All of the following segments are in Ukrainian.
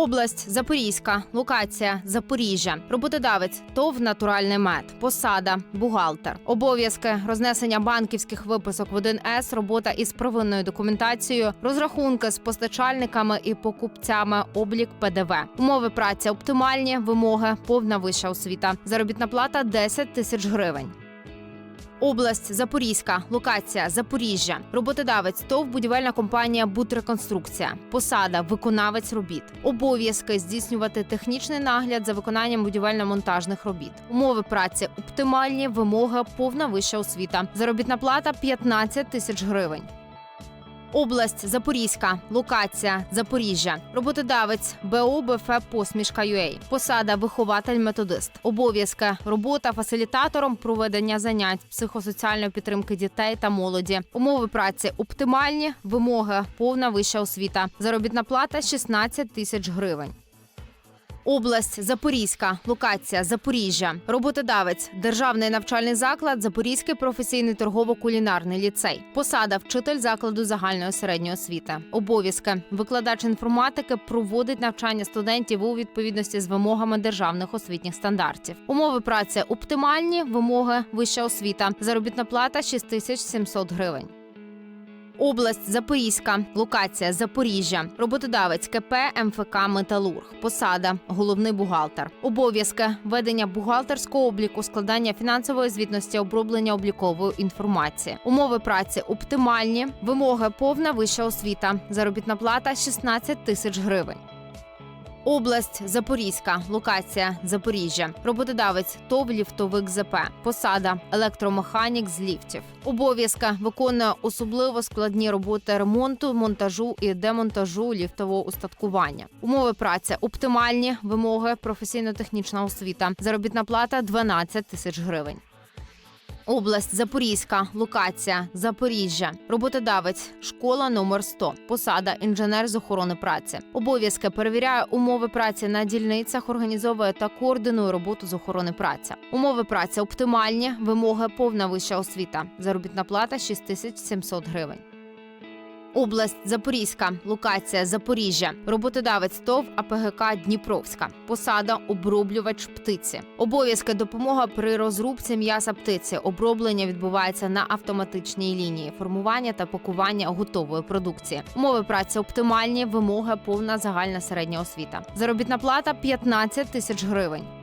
Область Запорізька, локація Запоріжжя, роботодавець ТОВ Натуральний мед, посада, бухгалтер, обов'язки рознесення банківських виписок в 1С, робота із первинною документацією, розрахунки з постачальниками і покупцями, облік ПДВ, умови праці оптимальні, вимоги, повна вища освіта, заробітна плата 10 тисяч гривень. Область Запорізька, локація Запоріжжя, роботодавець ТОВ будівельна компанія Бутреконструкція, посада, виконавець робіт, обов'язки здійснювати технічний нагляд за виконанням будівельно-монтажних робіт, умови праці оптимальні, вимоги, повна вища освіта, заробітна плата 15 тисяч гривень. Область Запорізька, локація Запоріжжя, роботодавець БО БФ Посмішка ЮЕЙ, посада вихователь-методист, обов'язки, робота фасилітатором, проведення занять психосоціальної підтримки дітей та молоді, умови праці оптимальні, вимоги, повна вища освіта, заробітна плата 16 тисяч гривень. Область Запорізька, локація Запоріжжя, роботодавець, державний навчальний заклад, Запорізький професійний торгово-кулінарний ліцей, посада вчитель закладу загальної середньої освіти, обов'язки, викладач інформатики проводить навчання студентів у відповідності з вимогами державних освітніх стандартів. Умови праці оптимальні, вимоги. Вища освіта, заробітна плата 6700 гривень. Область Запорізька, локація Запоріжжя, роботодавець КП МФК Металург, посада, головний бухгалтер, обов'язки ведення бухгалтерського обліку, складання фінансової звітності, оброблення облікової інформації, умови праці оптимальні, вимоги повна вища освіта, заробітна плата 16 тисяч гривень. Область Запорізька, локація Запоріжжя, роботодавець ТОВ ліфтовик ЗП, посада електромеханік з ліфтів. Обов'язки виконує особливо складні роботи ремонту, монтажу і демонтажу ліфтового устаткування. Умови праці оптимальні, вимоги професійно-технічна освіта. Заробітна плата 12 тисяч гривень. Область Запорізька, локація Запоріжжя, роботодавець, школа номер 100, посада інженер з охорони праці. Обов'язки перевіряє умови праці на дільницях, організовує та координує роботу з охорони праці. Умови праці оптимальні, вимоги повна вища освіта. Заробітна плата 6700 гривень. Область Запорізька, локація Запоріжжя, роботодавець ТОВ АПГК Дніпровська, посада оброблювач птиці, обов'язки допомога при розрубці м'яса птиці. Оброблення відбувається на автоматичній лінії формування та пакування готової продукції. Умови праці оптимальні, вимоги повна загальна середня освіта. Заробітна плата 15 тисяч гривень.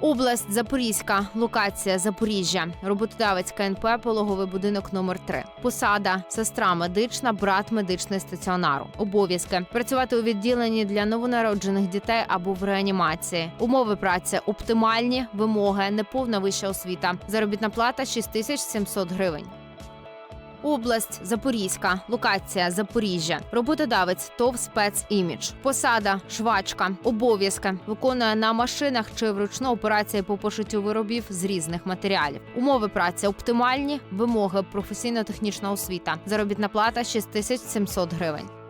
Область Запорізька, локація Запоріжжя, роботодавець КНП, пологовий будинок номер 3 Посада, сестра медична, брат медичний стаціонару. Обов'язки працювати у відділенні для новонароджених дітей або в реанімації. Умови праці оптимальні, вимоги, неповна вища освіта. Заробітна плата 6700 гривень. Область Запорізька, локація Запоріжжя, роботодавець ТОВ спецімідж, посада, швачка, обов'язки виконує на машинах чи вручну операції по пошиттю виробів з різних матеріалів. Умови праці оптимальні, вимоги професійно-технічна освіта. Заробітна плата 6700 гривень.